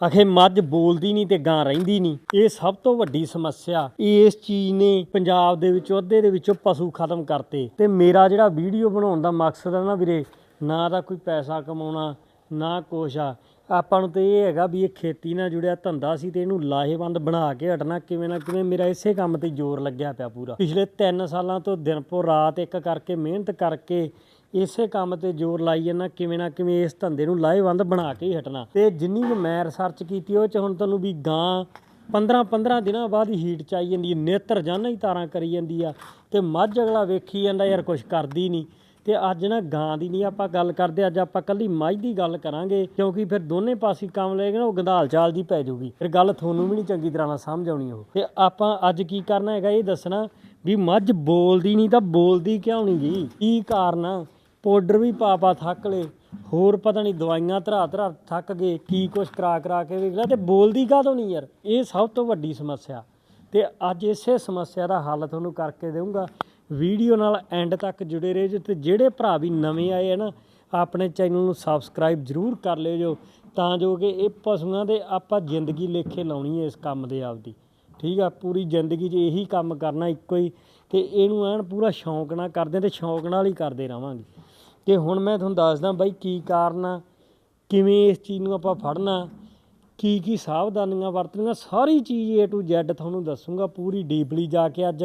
ਆਖੇ ਮੱਝ ਬੋਲਦੀ ਨਹੀਂ ਤੇ ਗਾਂ ਰਹਿੰਦੀ ਨਹੀਂ। ਇਹ ਸਭ ਤੋਂ ਵੱਡੀ ਸਮੱਸਿਆ ਇਸ ਚੀਜ਼ ਨੇ ਪੰਜਾਬ ਦੇ ਵਿੱਚੋਂ ਅੱਧੇ ਦੇ ਵਿੱਚੋਂ ਪਸ਼ੂ ਖਤਮ ਕਰਤੇ। ਤੇ ਮੇਰਾ ਜਿਹੜਾ ਵੀਡੀਓ ਬਣਾਉਣ ਦਾ ਮਕਸਦ ਹੈ ਨਾ ਵੀਰੇ, ਨਾ ਤਾਂ ਕੋਈ ਪੈਸਾ ਕਮਾਉਣਾ, ਨਾ ਕੁਛ ਆ। ਆਪਾਂ ਨੂੰ ਤੇ ਇਹ ਹੈਗਾ ਵੀ ਇਹ ਖੇਤੀ ਨਾਲ ਜੁੜਿਆ ਧੰਦਾ ਸੀ ਤੇ ਇਹਨੂੰ ਲਾਹੇਵੰਦ ਬਣਾ ਕੇ ਹਟਣਾ, ਕਿਵੇਂ ਨਾ ਕਿਵੇਂ ਮੇਰਾ ਇਸੇ ਕੰਮ ਤੇ ਜ਼ੋਰ ਲੱਗਿਆ ਪਿਆ ਪੂਰਾ। ਪਿਛਲੇ 3 ਸਾਲਾਂ ਤੋਂ ਦਿਨ ਪੋ ਰਾਤ ਇੱਕ ਕਰਕੇ, ਮਿਹਨਤ ਕਰਕੇ ਇਸੇ ਕੰਮ ਤੇ ਜ਼ੋਰ ਲਾਈ ਜਾਂਦਾ, ਕਿਵੇਂ ਨਾ ਕਿਵੇਂ ਇਸ ਧੰਦੇ ਨੂੰ ਲਾਹੇਵੰਦ ਬਣਾ ਕੇ ਹੀ ਹਟਣਾ। ਤੇ ਜਿੰਨੀ ਕੁ ਮੈਂ ਰਿਸਰਚ ਕੀਤੀ, ਉਹ ਚ ਹੁਣ ਤੁਹਾਨੂੰ ਵੀ ਗਾਂ 15 15 ਦਿਨਾਂ ਬਾਅਦ ਹੀ ਹੀਟ ਚ ਆਈ ਜਾਂਦੀ ਹੈ, ਨੇਤਰ ਜਾਨਾ ਹੀ ਤਾਰਾਂ ਕਰੀ ਜਾਂਦੀ ਆ। ਤੇ ਮੱਝ ਅਗਲਾ ਵੇਖੀ ਜਾਂਦਾ, ਯਾਰ ਕੁਛ ਕਰਦੀ ਨਹੀਂ ਤੇ ਅੱਜ ਨਾ ਗਾਂ ਦੀ ਨਹੀਂ ਆਪਾਂ ਗੱਲ ਕਰਦੇ, ਅੱਜ ਆਪਾਂ ਕੱਲੀ ਮੱਝ ਦੀ ਗੱਲ ਕਰਾਂਗੇ, ਕਿਉਂਕਿ ਫਿਰ ਦੋਨੇ ਪਾਸੇ ਕੰਮ ਲੈਗੇ ਨਾ ਉਹ ਗੰਧਾਲ ਚਾਲ ਦੀ ਪੈ ਜਾਊਗੀ। ਫਿਰ ਗੱਲ ਤੁਹਾਨੂੰ ਵੀ ਨਹੀਂ ਚੰਗੀ ਤਰ੍ਹਾਂ ਨਾਲ ਸਮਝ ਆਉਣੀ ਉਹ। ਤੇ ਆਪਾਂ ਅੱਜ ਕੀ ਕਰਨਾ ਹੈਗਾ, ਇਹ ਦੱਸਣਾ ਵੀ ਮੱਝ ਬੋਲਦੀ ਨਹੀਂ ਤਾਂ ਬੋਲਦੀ ਕਿਉਂ ਨਹੀਂ ਗਈ ਕੀ ਕਾਰਨ ਆ? ਪਾਊਡਰ ਵੀ ਪਾ ਪਾ ਥੱਕ ਲਏ। ਹੋਰ ਪਤਾ ਨਹੀਂ ਦਵਾਈਆਂ ਧਰਾ ਧਰਾ ਥੱਕ ਗਏ, ਕੀ ਕੁਛ ਕਰਾ ਕਰਾ ਕੇ ਵੇਖ ਲਿਆ ਤੇ ਬੋਲਦੀ ਕਾਹਤੋਂ ਨਹੀਂ ਯਾਰ? ਇਹ ਸਭ ਤੋਂ ਵੱਡੀ ਸਮੱਸਿਆ। ਤੇ ਅੱਜ ਇਸੇ ਸਮੱਸਿਆ ਦਾ ਹੱਲ ਤੁਹਾਨੂੰ ਕਰਕੇ ਦੇਵਾਂਗਾ ਵੀਡੀਓ ਨਾਲ ਐਂਡ ਤੱਕ ਜੁੜੇ ਰਹੋ ਜੀ ਤੇ ਜਿਹੜੇ ਭਰਾ ਵੀ ਨਵੇਂ ਆਏ ਆ ਨਾ, ਆਪਣੇ ਚੈਨਲ ਨੂੰ ਸਬਸਕ੍ਰਾਈਬ ਜ਼ਰੂਰ ਕਰ ਲਿਓ ਜੋ, ਤਾਂ ਜੋ ਕਿ ਇਹ ਪਸ਼ੂਆਂ ਦੇ ਆਪਾਂ ਜ਼ਿੰਦਗੀ ਲੇਖੇ ਲਾਉਣੀ ਹੈ ਇਸ ਕੰਮ ਦੇ ਆਪਦੀ। ਠੀਕ ਆ, ਪੂਰੀ ਜ਼ਿੰਦਗੀ 'ਚ ਇਹੀ ਕੰਮ ਕਰਨਾ ਇੱਕੋ ਹੀ ਤੇ ਇਹਨੂੰ ਐਨ ਪੂਰਾ ਸ਼ੌਂਕ ਨਾਲ ਕਰਦੇ ਤੇ ਸ਼ੌਂਕ ਨਾਲ ਹੀ ਕਰਦੇ ਰਵਾਂਗੇ ਤੇ ਹੁਣ ਮੈਂ ਤੁਹਾਨੂੰ ਦੱਸਦਾ ਬਾਈ ਕੀ ਕਾਰਨ ਆ, ਕਿਵੇਂ ਇਸ ਚੀਜ਼ ਨੂੰ ਆਪਾਂ ਫੜਨਾ, ਕੀ ਕੀ ਸਾਵਧਾਨੀਆਂ ਵਰਤਣੀਆਂ, ਸਾਰੀ ਚੀਜ਼ A to Z ਤੁਹਾਨੂੰ ਦੱਸੂਗਾ ਪੂਰੀ ਡੀਪਲੀ ਜਾ ਕੇ ਅੱਜ।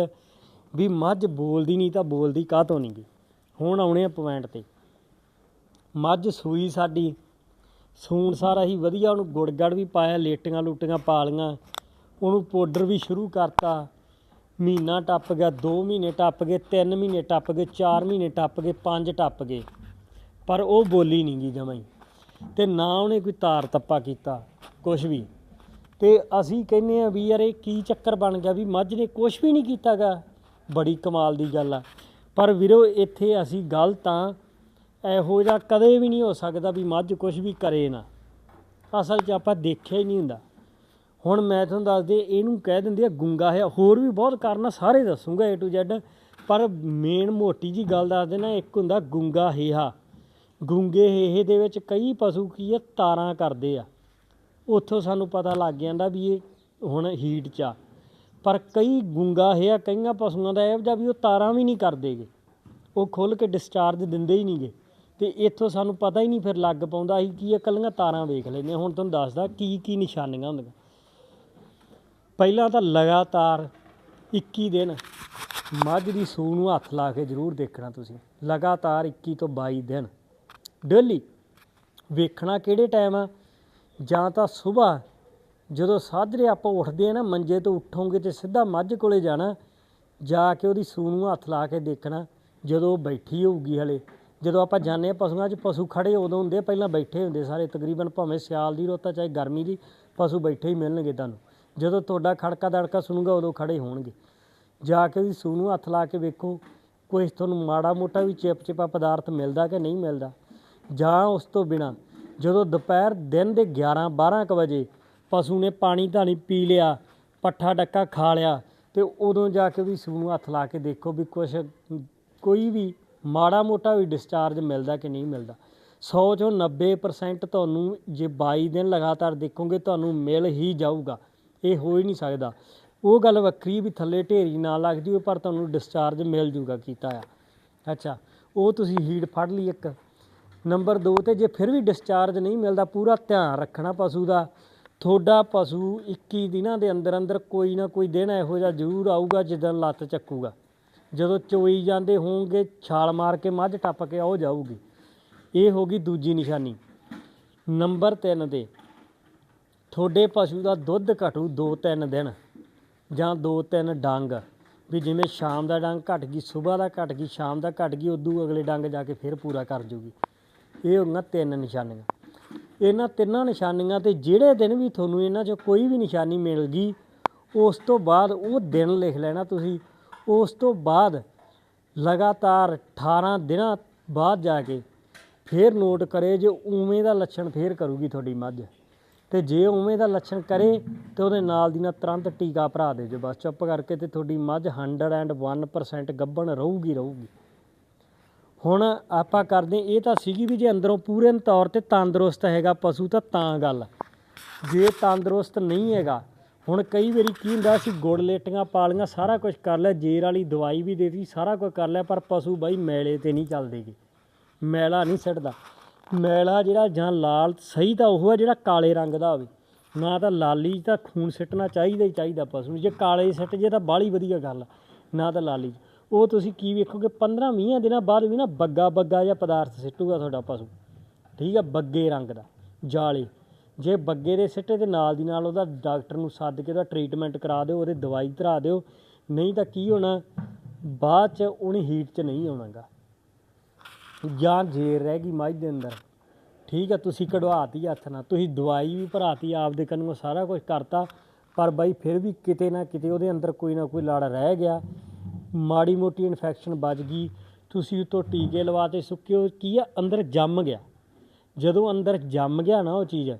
ਵੀ ਮੱਝ ਬੋਲਦੀ ਨਹੀਂ ਤਾਂ ਬੋਲਦੀ ਕਾਹਤੋਂ ਨਹੀਂ ਗਈ ਹੁਣ ਆਉਣੇ ਆ ਪੁਆਇੰਟ ਤੇ। ਮੱਝ ਸੂਈ ਸਾਡੀ, ਸੂਣ ਸਾਰਾ ਹੀ ਵਧੀਆ, ਉਹਨੂੰ ਗੁੜਗੜ ਵੀ ਪਾਇਆ ਲੇਟੀਆਂ ਲੂਟੀਆਂ ਪਾ ਲੀਆਂ ਉਹਨੂੰ ਪਾਊਡਰ ਵੀ ਸ਼ੁਰੂ ਕਰਤਾ। ਮਹੀਨਾ ਟੱਪ ਗਿਆ 2 ਮਹੀਨੇ ਟੱਪ ਗਏ 3 ਮਹੀਨੇ ਟੱਪ ਗਏ 4 ਮਹੀਨੇ ਟੱਪ ਗਏ 5 ਟੱਪ ਗਏ। ਪਰ ਉਹ ਬੋਲੀ ਨਹੀਂ ਗਈ ਜਮਾਂ ਹੀ। ਤੇ ਨਾ ਉਹਨੇ ਕੋਈ ਤਾਰ ਤੱਪਾ ਕੀਤਾ ਕੁਝ ਵੀ। ਤੇ ਅਸੀਂ ਕਹਿੰਨੇ ਆ ਵੀ ਯਾਰ ਇਹ ਕੀ ਚੱਕਰ ਬਣ ਗਿਆ ਵੀ ਮੱਝ ਨੇ ਕੁਝ ਵੀ ਨਹੀਂ ਕੀਤਾਗਾ। ਬੜੀ ਕਮਾਲ ਦੀ ਗੱਲ ਆ। ਪਰ ਵੀਰੋ, ਇੱਥੇ ਅਸੀਂ ਗਲਤ ਆ ਇਹੋ ਜਿਹਾ ਕਦੇ ਵੀ ਨਹੀਂ ਹੋ ਸਕਦਾ ਵੀ ਮੱਝ ਕੁਝ ਵੀ ਕਰੇ ਨਾ। ਅਸਲ 'ਚ ਆਪਾਂ ਦੇਖਿਆ ਹੀ ਨਹੀਂ ਹੁੰਦਾ। ਹੁਣ ਮੈਂ ਤੁਹਾਨੂੰ ਦੱਸ ਦੇ ਇਹਨੂੰ ਕਹਿ ਦਿੰਦੇ ਆ ਗੁੰਗਾ ਹੈ। ਹੋਰ ਵੀ ਬਹੁਤ ਕਾਰਨ ਸਾਰੇ ਦੱਸੂਗਾ A to Z, ਪਰ ਮੇਨ ਮੋਟੀ ਜੀ ਗੱਲ ਦੱਸ ਦੇਣਾ ਇੱਕ ਹੁੰਦਾ ਗੁੰਗਾ ਹੇਹਾ। ਗੁੰਗੇ ਹੇਹੇ ਦੇ ਵਿੱਚ ਕਈ ਪਸ਼ੂ ਕੀ ਆ, ਤਾਰਾਂ ਕਰਦੇ ਆ। ਉੱਥੋਂ ਸਾਨੂੰ ਪਤਾ ਲੱਗ ਜਾਂਦਾ ਵੀ ਇਹ ਹੁਣ ਹੀਟ 'ਚ ਆ। ਪਰ ਕਈ ਗੁੰਗਾ ਹੈ ਕਈਆਂ ਪਸ਼ੂਆਂ ਦਾ ਇਹੋ ਜਿਹਾ ਵੀ ਉਹ ਤਾਰਾਂ ਵੀ ਨਹੀਂ ਕਰਦੇਗੇ। ਉਹ ਖੁੱਲ ਕੇ ਡਿਸਚਾਰਜ ਦਿੰਦੇ ਹੀ ਨਹੀਂਗੇ। ਤੇ ਇੱਥੋਂ ਸਾਨੂੰ ਪਤਾ ਹੀ ਨਹੀਂ ਫਿਰ ਲੱਗ ਪਾਉਂਦਾ ਅਸੀਂ ਕੀ ਇਕੱਲੀਆਂ ਤਾਰਾਂ ਵੇਖ ਲੈਂਦੇ ਹੁਣ ਤੁਹਾਨੂੰ ਦੱਸਦਾ ਕੀ ਕੀ ਨਿਸ਼ਾਨੀਆਂ ਹੁੰਦੀਆਂ। ਪਹਿਲਾਂ ਤਾਂ ਲਗਾਤਾਰ 21 ਦਿਨ ਮੱਝ ਦੀ ਸੂਹ ਨੂੰ ਹੱਥ ਲਾ ਕੇ ਜ਼ਰੂਰ ਦੇਖਣਾ ਤੁਸੀਂ। ਲਗਾਤਾਰ 21 ਤੋਂ 22 ਦਿਨ। ਡੇਲੀ ਵੇਖਣਾ ਕਿਹੜੇ ਟਾਈਮ ਆ? ਜਾਂ ਤਾਂ ਸਵੇਰ ਜਦੋਂ ਸਾਜਰੇ ਆਪਾਂ ਉੱਠਦੇ ਆ ਨਾ, ਮੰਜੇ ਤੋਂ ਉੱਠੋਗੇ ਤੇ ਸਿੱਧਾ ਮੱਝ ਕੋਲੇ ਜਾਣਾ, ਜਾ ਕੇ ਉਹਦੀ ਸੂਹ ਨੂੰ ਹੱਥ ਲਾ ਕੇ ਦੇਖਣਾ, ਜਦੋਂ ਉਹ ਬੈਠੀ ਹੋਊਗੀ ਹਲੇ। ਜਦੋਂ ਆਪਾਂ ਜਾਂਦੇ ਹਾਂ ਪਸ਼ੂਆਂ 'ਚ, ਪਸ਼ੂ ਖੜੇ ਉਦੋਂ ਹੁੰਦੇ ਪਹਿਲਾਂ ਬੈਠੇ ਹੁੰਦੇ ਸਾਰੇ, ਤਕਰੀਬਨ ਭਾਵੇਂ ਸਿਆਲ ਦੀ ਰੁੱਤ ਆ ਚਾਹੇ ਗਰਮੀ ਦੀ, ਪਸ਼ੂ ਬੈਠੇ ਹੀ ਮਿਲਣਗੇ ਤੁਹਾਨੂੰ। ਜਦੋਂ ਤੁਹਾਡਾ ਖੜਕਾ ਦੜਕਾ ਸੁਣੂਗਾ ਉਦੋਂ ਖੜੇ ਹੋਣਗੇ। ਜਾ ਕੇ ਉਹਦੀ ਸੂਹ ਨੂੰ ਹੱਥ ਲਾ ਕੇ ਵੇਖੋ, ਕੋਈ ਤੁਹਾਨੂੰ ਮਾੜਾ ਮੋਟਾ ਵੀ ਚਿਪ ਚਿਪਾ ਪਦਾਰਥ ਮਿਲਦਾ ਕਿ ਨਹੀਂ ਮਿਲਦਾ। ਜਾਂ ਉਸ ਤੋਂ ਬਿਨਾ ਜਦੋਂ ਦੁਪਹਿਰ ਦਿਨ ਦੇ 11 12 ਕੁ ਵਜੇ ਪਸ਼ੂ ਨੇ ਪਾਣੀ ਧਾਣੀ ਪੀ ਲਿਆ, ਪੱਠਾ ਡੱਕਾ ਖਾ ਲਿਆ, ਤੇ ਉਦੋਂ ਜਾ ਕੇ ਵੀ ਸੂਹ ਨੂੰ ਹੱਥ ਲਾ ਕੇ ਦੇਖੋ ਵੀ ਕੁਛ, ਕੋਈ ਵੀ ਮਾੜਾ ਮੋਟਾ ਵੀ ਡਿਸਚਾਰਜ ਮਿਲਦਾ ਕਿ ਨਹੀਂ ਮਿਲਦਾ। 100 ਚੋਂ 90% ਤੁਹਾਨੂੰ ਜੇ 22 ਦਿਨ ਲਗਾਤਾਰ ਦੇਖੋਗੇ, ਤੁਹਾਨੂੰ ਮਿਲ ਹੀ ਜਾਊਗਾ। ਇਹ ਹੋ ਹੀ ਨਹੀਂ ਸਕਦਾ। ਉਹ ਗੱਲ ਵੱਖਰੀ ਵੀ ਥੱਲੇ ਢੇਰੀ ਨਾ ਲੱਗ ਹੋਵੇ ਪਰ ਤੁਹਾਨੂੰ ਡਿਸਚਾਰਜ ਮਿਲ ਜੂਗਾ ਕੀਤਾ ਆ। ਅੱਛਾ, ਉਹ ਤੁਸੀਂ ਹੀਟ ਫੜ ਲਈ ਇੱਕ। ਨੰਬਰ 2 ਤੇ ਜੇ ਫਿਰ ਵੀ ਡਿਸਚਾਰਜ ਨਹੀਂ ਮਿਲਦਾ, ਪੂਰਾ ਧਿਆਨ ਰੱਖਣਾ ਪਸ਼ੂ ਦਾ। ਤੁਹਾਡਾ ਪਸ਼ੂ 21 ਦਿਨਾਂ ਦੇ ਅੰਦਰ ਅੰਦਰ ਕੋਈ ਨਾ ਕੋਈ ਦਿਨ ਇਹੋ ਜਿਹਾ ਜ਼ਰੂਰ ਆਊਗਾ ਜਿੱਦਣ ਲੱਤ ਚੱਕੂਗਾ। ਜਦੋਂ ਚੋਈ ਜਾਂਦੇ ਹੋਣਗੇ, ਛਾਲ ਮਾਰ ਕੇ ਮੱਝ ਟੱਪ ਕੇ ਉਹ ਜਾਊਗੀ। ਇਹ ਹੋ ਗਈ ਦੂਜੀ ਨਿਸ਼ਾਨੀ। ਨੰਬਰ 3 ਤੇ ਤੁਹਾਡੇ ਪਸ਼ੂ ਦਾ ਦੁੱਧ ਘਟੂ 2-3 ਦਿਨ ਜਾਂ 2-3 ਡੰਗ। ਵੀ ਜਿਵੇਂ ਸ਼ਾਮ ਦਾ ਡੰਗ ਘਟ ਗਈ, ਸਵੇਰ ਦਾ ਘਟ ਗਈ, ਸ਼ਾਮ ਦਾ ਘਟ ਗਈ, ਉਦੋਂ ਅਗਲੇ ਡੰਗ ਜਾ ਕੇ ਫਿਰ ਪੂਰਾ ਕਰ ਜੂਗੀ। ਇਹ ਹੋਈਆਂ ਤਿੰਨ ਨਿਸ਼ਾਨੀਆਂ। ਇਹਨਾਂ ਤਿੰਨਾਂ ਨਿਸ਼ਾਨੀਆਂ ਤੇ ਜਿਹੜੇ ਦਿਨ ਵੀ ਤੁਹਾਨੂੰ ਇਹਨਾਂ 'ਚੋਂ ਕੋਈ ਵੀ ਨਿਸ਼ਾਨੀ ਮਿਲ ਗਈ, ਉਸ ਤੋਂ ਬਾਅਦ ਉਹ ਦਿਨ ਲਿਖ ਲੈਣਾ ਤੁਸੀਂ। ਉਸ ਤੋਂ ਬਾਅਦ ਲਗਾਤਾਰ 18 ਦਿਨਾਂ ਬਾਅਦ ਜਾ ਕੇ ਫੇਰ ਨੋਟ ਕਰੇ ਜੇ ਉਵੇਂ ਦਾ ਲੱਛਣ ਫੇਰ ਕਰੂਗੀ ਤੁਹਾਡੀ ਮੱਝ। ਤੇ ਜੇ ਉਵੇਂ ਦਾ ਲੱਛਣ ਕਰੇ ਤੇ ਉਹਦੇ ਨਾਲ ਦੀ ਨਾਲ ਤੁਰੰਤ ਟੀਕਾ ਭਰਾ ਦੇ ਜੋ ਬਸ ਚੁੱਪ ਕਰਕੇ ਤੇ ਤੁਹਾਡੀ ਮੱਝ 101% ਗੱਭਣ ਰਹੂਗੀ ਰਹੂਗੀ। ਹੁਣ ਆਪਾਂ ਕਰਦੇ ਇਹ ਤਾਂ ਸੀਗੀ ਵੀ ਜੇ ਅੰਦਰੋਂ ਪੂਰਨ ਤੌਰ ਤੇ ਤੰਦਰੁਸਤ ਹੈਗਾ ਪਸ਼ੂ ਤਾਂ ਤਾਂ ਗੱਲ ਜੇ ਤੰਦਰੁਸਤ ਨਹੀਂ ਹੈਗਾ, ਹੁਣ ਕਈ ਵਾਰੀ ਕੀ ਹੁੰਦਾ ਸੀ, ਗੁੜ ਲੇਟੀਆਂ ਪਾਲੀਆਂ, ਸਾਰਾ ਕੁਝ ਕਰ ਲਿਆ, ਜੇਰ ਵਾਲੀ ਦਵਾਈ ਵੀ ਦੇਤੀ, ਸਾਰਾ ਕੁਝ ਕਰ ਲਿਆ, ਪਰ ਪਸ਼ੂ ਬਾਈ ਮੈਲੇ ਤੇ ਨਹੀਂ ਚੱਲਦੇਗੇ ਮੈਲਾ ਨਹੀਂ ਸਿੱਟਦਾ। ਮੈਲਾ ਜਿਹੜਾ ਜਾਂ ਲਾਲ ਸਹੀ ਤਾਂ ਉਹ ਹੈ ਜਿਹੜਾ ਕਾਲੇ ਰੰਗ ਦਾ ਹੋਵੇ। ਨਾ ਤਾਂ ਲਾਲੀ 'ਚ ਤਾਂ ਖੂਨ ਸਿੱਟਣਾ ਚਾਹੀਦਾ ਹੀ ਚਾਹੀਦਾ ਪਸ਼ੂ ਨੂੰ। ਜੇ ਕਾਲੇ ਸਿੱਟ ਜੇ ਤਾਂ ਬਾਹਲੀ ਵਧੀਆ ਗੱਲ ਆ, ਨਾ ਤਾਂ ਲਾਲੀ 'ਚ। ਉਹ ਤੁਸੀਂ ਕੀ ਵੇਖੋਗੇ 15 20 ਦਿਨਾਂ ਬਾਅਦ ਵੀ ਨਾ ਬੱਗਾ ਬੱਗਾ ਜਿਹਾ ਪਦਾਰਥ ਸਿੱਟੂਗਾ ਤੁਹਾਡਾ ਪਸ਼ੂ। ਠੀਕ ਆ ਬੱਗੇ ਰੰਗ ਦਾ ਜਾਲੇ। ਜੇ ਬੱਗੇ ਦੇ ਸਿੱਟੇ ਦੇ ਨਾਲ ਦੀ ਨਾਲ ਉਹਦਾ ਡਾਕਟਰ ਨੂੰ ਸੱਦ ਕੇ ਉਹਦਾ ਟ੍ਰੀਟਮੈਂਟ ਕਰਾ ਦਿਓ ਉਹਦੇ ਦਵਾਈ ਧਰਾ ਦਿਓ। ਨਹੀਂ ਤਾਂ ਕੀ ਹੋਣਾ ਬਾਅਦ ਚ ਉਹਨੇ ਹੀਟ ਚ ਨਹੀਂ ਆਉਣਾਗਾ। ਜਾਂ ਜੇਰ ਰਹਿ ਗਈ ਮੱਝ ਦੇ ਅੰਦਰ। ਠੀਕ ਆ, ਤੁਸੀਂ ਕਢਵਾਤੀ ਹੱਥ ਨਾਲ। ਤੁਸੀਂ ਦਵਾਈ ਵੀ ਭਰਾਤੀ, ਆਪਦੇ ਕੰਨੋਂ ਸਾਰਾ ਕੁਝ ਕਰਤਾ। ਪਰ ਬਾਈ, ਫਿਰ ਵੀ ਕਿਤੇ ਨਾ ਕਿਤੇ ਉਹਦੇ ਅੰਦਰ ਕੋਈ ਨਾ ਕੋਈ ਲੜ ਰਹਿ ਗਿਆ। ਮਾੜੀ ਮੋਟੀ ਇਨਫੈਕਸ਼ਨ ਵੱਜ ਗਈ। ਤੁਸੀਂ ਉਤੋਂ ਟੀਕੇ ਲਵਾਤੇ, ਸੁੱਕੇ ਉਹ ਕੀ ਆ? ਅੰਦਰ ਜੰਮ ਗਿਆ। ਜਦੋਂ ਅੰਦਰ ਜੰਮ ਗਿਆ ਨਾ ਉਹ ਚੀਜ਼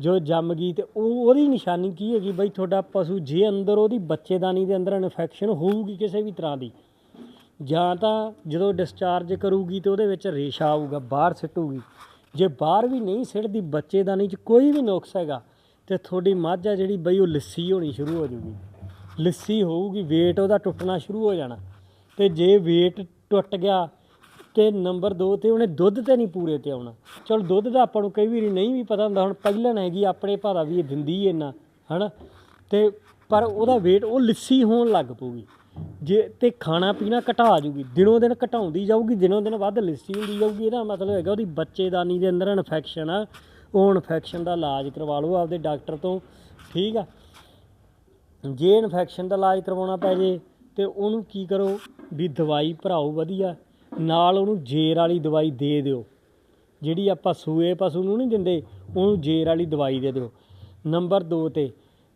ਜੋ ਜੰਮ ਗਈ ਤੇ ਉਹ ਉਹਦੀ ਨਿਸ਼ਾਨੀ ਕੀ ਹੈਗੀ ਬਈ? ਤੁਹਾਡਾ ਪਸ਼ੂ ਜੇ ਅੰਦਰ, ਉਹਦੀ ਬੱਚੇਦਾਨੀ ਦੇ ਅੰਦਰ ਇਨਫੈਕਸ਼ਨ ਹੋਊਗੀ ਕਿਸੇ ਵੀ ਤਰ੍ਹਾਂ ਦੀ। ਜਾਂ ਤਾਂ ਜਦੋਂ ਡਿਸਚਾਰਜ ਕਰੂਗੀ ਤਾਂ ਉਹਦੇ ਵਿੱਚ ਰੇਸ਼ਾ ਆਊਗਾ, ਬਾਹਰ ਸਿੱਟੂਗੀ। ਜੇ ਬਾਹਰ ਵੀ ਨਹੀਂ ਸਿੱਟਦੀ ਬੱਚੇਦਾਨੀ 'ਚ ਕੋਈ ਵੀ ਨੁਕਸ ਹੈਗਾ, ਤੇ ਤੁਹਾਡੀ ਮੱਝ ਆ ਜਿਹੜੀ ਬਈ ਉਹ ਲੱਸੀ ਹੋਣੀ ਸ਼ੁਰੂ ਹੋ ਜੂਗੀ। ਲੱਸੀ ਹੋਊਗੀ, weight ਉਹਦਾ ਟੁੱਟਣਾ ਸ਼ੁਰੂ ਹੋ ਜਾਣਾ। ਤੇ ਜੇ weight ਟੁੱਟ ਗਿਆ ਤੇ ਨੰਬਰ 2 ਤੇ ਉਹਨੇ ਦੁੱਧ ਤੇ ਨਹੀਂ ਪੂਰੇ ਤੇ ਆਉਣਾ। ਚਲ, ਦੁੱਧ ਦਾ ਆਪਾਂ ਨੂੰ ਕਈ ਵਾਰੀ ਨਹੀਂ ਵੀ ਪਤਾ ਹੁੰਦਾ, ਹੁਣ ਪਹਿਲਣ ਹੈਗੀ, ਆਪਣੇ ਭਾਰਾ ਵੀ ਇਹ ਦਿੰਦੀ ਇੰਨਾ, ਹਨਾ? ਤੇ ਪਰ ਉਹਦਾ weight, ਉਹ ਲਿੱਸੀ ਹੋਣ ਲੱਗ ਪਊਗੀ। ਜੇ ਤੇ ਖਾਣਾ ਪੀਣਾ ਘਟਾ ਜੂਗੀ, ਦਿਨੋਂ ਦਿਨ ਘਟਾਉਂਦੀ ਜਾਊਗੀ, ਦਿਨੋਂ ਦਿਨ ਵੱਧ ਲਿਸਟੀ ਹੁੰਦੀ ਜਾਊਗੀ, ਇਹਦਾ ਮਤਲਬ ਹੈਗਾ ਉਹਦੀ ਬੱਚੇਦਾਨੀ ਦੇ ਅੰਦਰ ਇਨਫੈਕਸ਼ਨ ਆ, ਉਹ ਇਨਫੈਕਸ਼ਨ ਦਾ ਇਲਾਜ ਕਰਵਾ ਲਓ ਆਪਦੇ ਡਾਕਟਰ ਤੋਂ, ਠੀਕ ਆ? ਜੇ ਇਨਫੈਕਸ਼ਨ ਦਾ ਇਲਾਜ ਕਰਵਾਉਣਾ ਪੈ ਜੇ, ਤੇ ਉਹਨੂੰ ਕੀ ਕਰੋ ਵੀ ਦਵਾਈ ਭਰਾਓ ਵਧੀਆ, ਨਾਲ ਉਹਨੂੰ ਜੇਰ ਵਾਲੀ ਦਵਾਈ ਦੇ ਦਿਓ, ਜਿਹੜੀ ਆਪਾਂ ਸੂਏ ਪਸ਼ੂ ਨੂੰ ਨਹੀਂ ਦਿੰਦੇ, ਉਹਨੂੰ ਜੇਰ ਵਾਲੀ ਦਵਾਈ ਦੇ ਦਿਓ। ਨੰਬਰ 2 ਤੇ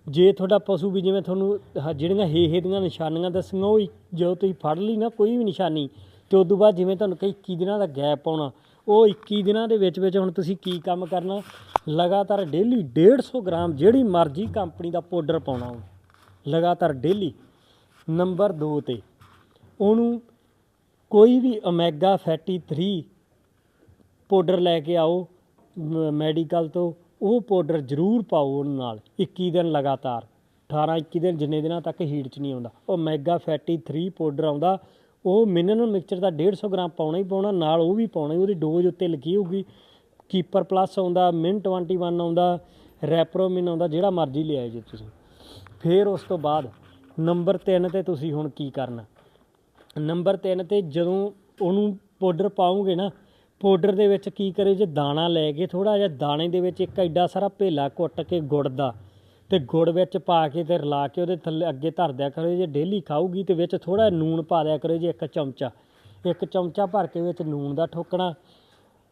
ਜੇ ਤੁਹਾਡਾ ਪਸ਼ੂ ਵੀ ਜਿਵੇਂ ਤੁਹਾਨੂੰ ਆਹ ਜਿਹੜੀਆਂ ਹੇਹੇ ਦੀਆਂ ਨਿਸ਼ਾਨੀਆਂ ਦੱਸੀਆਂ, ਉਹ ਹੀ ਜਦੋਂ ਤੁਸੀਂ ਫੜ ਲਈ ਨਾ, ਕੋਈ ਵੀ ਨਿਸ਼ਾਨੀ, ਤੇ ਉਸ ਤੋਂ ਬਾਅਦ ਜਿਵੇਂ ਤੁਹਾਨੂੰ ਕਈ 21 ਦਿਨਾਂ ਦਾ ਗੈਪ ਆਉਣਾ, ਉਹ 21 ਦਿਨਾਂ ਦੇ ਵਿੱਚ ਵਿੱਚ ਹੁਣ ਤੁਸੀਂ ਕੀ ਕੰਮ ਕਰਨਾ? ਲਗਾਤਾਰ ਡੇਲੀ 150 ਗ੍ਰਾਮ ਜਿਹੜੀ ਮਰਜ਼ੀ ਕੰਪਨੀ ਦਾ ਪਾਊਡਰ ਪਾਉਣਾ ਉਹ, ਲਗਾਤਾਰ ਡੇਲੀ। ਨੰਬਰ 2 ਤੇ, ਉਹਨੂੰ ਕੋਈ ਵੀ ਓਮੇਗਾ ਫੈਟੀ 3 ਪਾਊਡਰ ਲੈ ਕੇ ਆਓ, ਮ- ਮੈਡੀਕਲ ਤੋਂ ਉਹ ਪਾਊਡਰ ਜ਼ਰੂਰ ਪਾਓ ਉਹਨਾਂ ਨਾਲ 21 ਦਿਨ ਲਗਾਤਾਰ। 18 21 ਦਿਨ ਜਿੰਨੇ ਦਿਨਾਂ ਤੱਕ ਹੀਟ 'ਚ ਨਹੀਂ ਆਉਂਦਾ। ਉਹ ਮੈਗਾ ਫੈਟੀ 3 ਪਾਊਡਰ ਆਉਂਦਾ। ਉਹ ਮਿਨਰਲ ਮਿਕਸਚਰ ਦਾ 150 ਗ੍ਰਾਮ ਪਾਉਣਾ ਹੀ ਪਾਉਣਾ, ਨਾਲ ਉਹ ਵੀ ਪਾਉਣਾ ਉਹਦੀ ਡੋਜ਼ ਉੱਤੇ ਲਿਖੀ ਹੋਊਗੀ। ਕੀਪਰ ਪਲੱਸ ਆਉਂਦਾ ਮਿਨ 21 ਆਉਂਦਾ ਰੈਪਰੋਮਿਨ ਆਉਂਦਾ, ਜਿਹੜਾ ਮਰਜ਼ੀ ਲਿਆਏ ਜੀ ਤੁਸੀਂ। ਫਿਰ ਉਸ ਤੋਂ ਬਾਅਦ ਨੰਬਰ 3 ਤੇ ਤੁਸੀਂ ਹੁਣ ਕੀ ਕਰਨਾ? ਨੰਬਰ 3 ਤੇ ਜਦੋਂ ਉਹਨੂੰ ਪਾਊਡਰ ਪਾਉਂਗੇ ਨਾ ਪਾਊਡਰ ਦੇ ਵਿੱਚ ਕੀ ਕਰੇ ਜੇ ਦਾਣਾ ਲੈ ਕੇ ਥੋੜਾ ਜਿਹਾ ਦਾਣੇ ਦੇ ਵਿੱਚ ਇੱਕ ਐਡਾ ਸਾਰਾ ਭੇਲਾ ਕੁੱਟ ਕੇ ਗੁੜ ਦਾ ਤੇ ਗੁੜ ਵਿੱਚ ਪਾ ਕੇ ਤੇ ਰਲਾ ਕੇ ਉਹਦੇ ਥੱਲੇ ਅੱਗੇ ਧਰ ਦਿਆ ਕਰੋ ਜੇ ਡੇਲੀ ਖਾਊਗੀ ਤੇ ਵਿੱਚ ਥੋੜਾ ਨੂਣ ਪਾ ਦਿਆ ਕਰੋ ਜੇ ਇੱਕ ਚਮਚਾ। ਇੱਕ ਚਮਚਾ ਭਰ ਕੇ ਵਿੱਚ ਨੂਣ ਦਾ ਠੋਕਣਾ।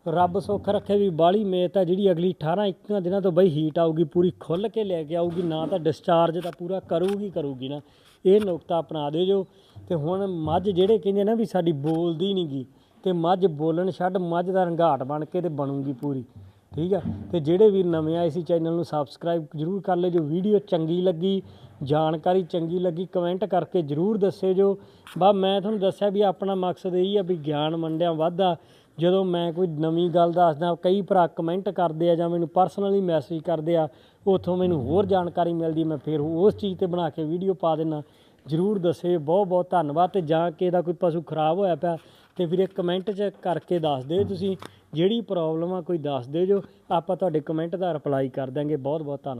ਰੱਬ ਸੁੱਖ ਰੱਖੇ ਵੀ ਬਾਹਲੀ ਮੇਤ ਆ ਜਿਹੜੀ ਅਗਲੀ 18 21 ਦਿਨਾਂ ਤੋਂ ਬਈ ਹੀਟ ਆਊਗੀ, ਪੂਰੀ ਖੁੱਲ ਕੇ ਲੈ ਕੇ ਆਊਗੀ, ਨਾ ਤਾਂ ਡਿਸਚਾਰਜ ਤਾਂ ਪੂਰਾ ਕਰੂਗੀ ਕਰੂਗੀ ਨਾ। ਇਹ ਨੁਕਤਾ ਅਪਣਾ ਦਿਓ ਜੋ। ਤੇ ਹੁਣ ਮੱਝ ਜਿਹੜੇ ਕਹਿੰਦੇ ਨਾ ਵੀ ਸਾਡੀ ਬੋਲਦੀ ਨਹੀਂ ਗੀ ਤੇ ਮੱਝ ਬੋਲਣ ਛੱਡ ਮੱਝ ਦਾ ਰੰਘਾਟ ਬਣ ਕੇ ਤੇ ਬਣੂਗੀ ਪੂਰੀ, ਠੀਕ ਆ? ਤੇ ਜਿਹੜੇ ਵੀ ਨਵੇਂ ਆਏ ਸੀ ਚੈਨਲ ਨੂੰ ਸਬਸਕ੍ਰਾਈਬ ਜਰੂਰ ਕਰ ਲਿਓ ਜੋ ਵੀਡੀਓ ਚੰਗੀ ਲੱਗੀ, ਜਾਣਕਾਰੀ ਚੰਗੀ ਲੱਗੀ ਕਮੈਂਟ ਕਰਕੇ ਜਰੂਰ ਦੱਸਿਓ ਜੋ ਬਾ ਮੈਂ ਤੁਹਾਨੂੰ ਦੱਸਿਆ ਵੀ ਆਪਣਾ ਮਕਸਦ ਇਹੀ ਆ ਵੀ ਗਿਆਨ ਮੰਡਿਆਂ ਵਾਧਾ ਜਦੋਂ ਮੈਂ ਕੋਈ ਨਵੀਂ ਗੱਲ ਦੱਸਦਾ, ਕਈ ਭਰਾ ਕਮੈਂਟ ਕਰਦੇ ਆ ਜਾਂ ਮੈਨੂੰ ਪਰਸਨਲੀ ਮੈਸੇਜ ਕਰਦੇ ਆ, ਉਥੋਂ ਮੈਨੂੰ ਹੋਰ ਜਾਣਕਾਰੀ ਮਿਲਦੀ, ਮੈਂ ਫਿਰ ਉਸ ਚੀਜ਼ ਤੇ ਬਣਾ ਕੇ ਵੀਡੀਓ ਪਾ ਦੇਣਾ ਜਰੂਰ ਦੱਸਿਓ ਬਹੁਤ ਬਹੁਤ ਧੰਨਵਾਦ ਤੇ ਜਾਂ ਕਿ ਦਾ ਕੋਈ ਪਸ਼ੂ ਖਰਾਬ ਹੋਇਆ ਪਿਆ ਤੇ ਵੀਰੇ ਕਮੈਂਟ 'ਚ ਕਰਕੇ ਦੱਸ ਦਿਓ ਤੁਸੀਂ, ਜਿਹੜੀ ਪ੍ਰੋਬਲਮ ਆ ਕੋਈ ਦੱਸ ਦਿਓ ਜੋ ਆਪਾਂ ਤੁਹਾਡੇ ਕਮੈਂਟ ਦਾ ਰਿਪਲਾਈ ਕਰ ਦਾਂਗੇ ਬਹੁਤ ਬਹੁਤ ਧੰਨਵਾਦ।